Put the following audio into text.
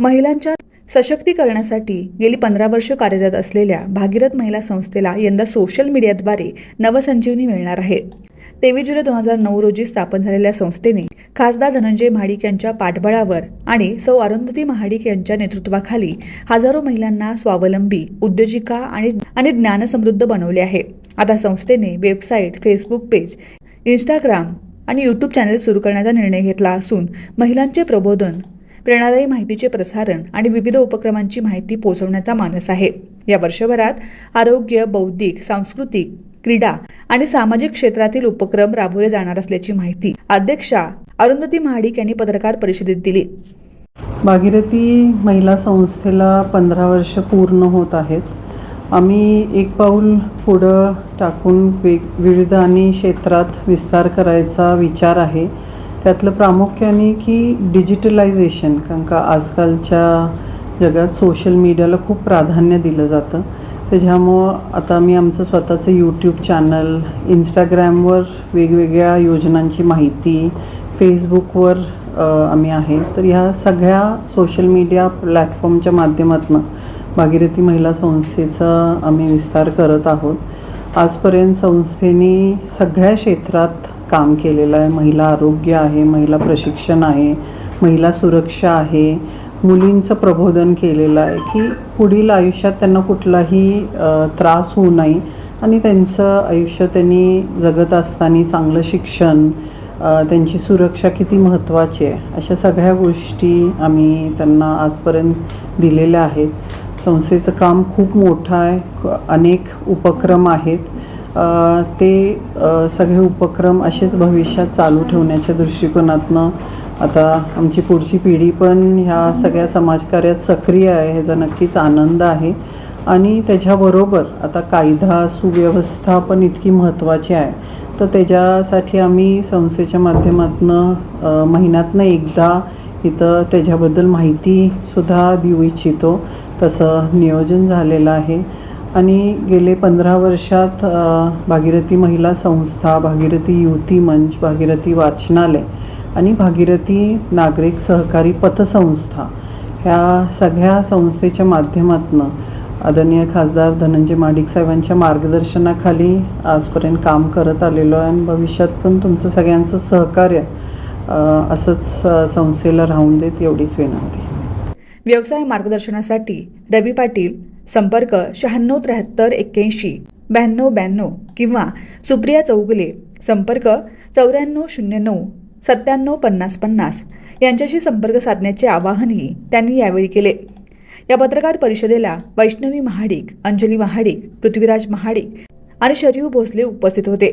महिलांच्या सशक्तीकरणासाठी गेली पंधरा वर्ष कार्यरत असलेल्या भागीरथ महिला संस्थेला यंदा सोशल मीडियाद्वारे नवसंजीवनी मिळणार आहे. तेवीस जुलै दोन हजार नऊ रोजी स्थापन झालेल्या संस्थेने खासदार धनंजय महाडिक यांच्या पाठबळावर आणि सौ अरुंधती महाडिक यांच्या नेतृत्वाखाली हजारो महिलांना स्वावलंबी उद्योजिका आणि आणि ज्ञानसमृद्ध बनवले आहे. आता संस्थेने वेबसाईट फेसबुक पेज इंस्टाग्राम आणि यूट्यूब चॅनेल सुरू करण्याचा निर्णय घेतला असून महिलांचे प्रबोधन प्रेरणादायी माहितीचे प्रसारण आणि विविध उपक्रमांची माहिती पोहोचवण्याचा मानस आहे. या वर्षभरात आरोग्य बौद्धिक सांस्कृतिक क्रीडा आणि सामाजिक क्षेत्रातील उपक्रम राबवले जाणार असल्याची माहिती अध्यक्षा अरुंधती महाडिक यांनी पत्रकार परिषदेत दिली. भागीरथी महिला संस्थेला पंधरा वर्ष पूर्ण होत आहेत. आम्ही एक पाऊल पुढं टाकून वेग विविध आणि क्षेत्रात विस्तार करायचा विचार आहे. त्यातलं प्रामुख्याने की डिजिटलायझेशन कारण का आजकालच्या जगात सोशल मीडियाला खूप प्राधान्य दिलं जातं. त्याच्यामुळं आता मी आमचं स्वतःचं यूट्यूब चॅनल इंस्टाग्रामवर वेगवेगळ्या योजनांची माहिती फेसबुकवर आम्ही आहे. तर ह्या सगळ्या सोशल मीडिया प्लॅटफॉर्मच्या माध्यमातून भागीरथी महिला संस्थेचा आम्ही विस्तार करत आहोत. आजपर्यंत संस्थेने सगळ्या क्षेत्रात काम केलेलं आहे. महिला आरोग्य आहे महिला प्रशिक्षण आहे महिला सुरक्षा आहे. मुलींचं प्रबोधन केलेलं आहे की पुढील आयुष्यात त्यांना कुठलाही त्रास होऊ नये आणि त्यांचं आयुष्य त्यांनी जगत असताना चांगलं शिक्षण त्यांची सुरक्षा किती महत्त्वाची आहे अशा सगळ्या गोष्टी आम्ही त्यांना आजपर्यंत दिलेल्या आहेत. संस्थेचं काम खूप मोठं आहे. अनेक उपक्रम आहेत. ते सगळे उपक्रम असेच भविष्यात चालू ठेवण्याच्या दृष्टिकोनातनं आता आमची पुढची पिढी पण ह्या सगळ्या समाजकार्यात सक्रिय आहे ह्याचा नक्कीच आनंद आहे. आणि त्याच्याबरोबर आता कायदा सुव्यवस्था पण इतकी महत्त्वाची आहे. तर त्याच्यासाठी आम्ही संस्थेच्या माध्यमातून महिन्यातनं एकदा इथं त्याच्याबद्दल माहितीसुद्धा देऊ इच्छितो. तसं नियोजन झालेलं आहे. आणि गेले पंधरा वर्षात भागीरथी महिला संस्था भागीरथी युवती मंच भागीरथी वाचनालय आणि भागीरथी नागरिक सहकारी पतसंस्था ह्या सगळ्या संस्थेच्या माध्यमातून आदरणीय खासदार धनंजय माडिक साहेबांच्या मार्गदर्शनाखाली आजपर्यंत काम करत आलेलो आहे. आणि भविष्यात पण तुमचं सगळ्यांचं सहकार्य असंच संस्थेला राहून देत एवढीच विनंती. व्यवसाय मार्गदर्शनासाठी रवी पाटील संपर्क शहाण्णव त्र्याहत्तर एक्क्याऐंशी ब्याण्णव ब्याण्णव किंवा सुप्रिया चौगुले संपर्क चौऱ्याण्णव शून्य नऊ सत्त्याण्णव पन्नास पन्नास यांच्याशी संपर्क साधण्याचे आवाहनही त्यांनी यावेळी केले. या पत्रकार परिषदेला वैष्णवी महाडिक अंजली महाडिक पृथ्वीराज महाडिक आणि शरीव भोसले उपस्थित होते.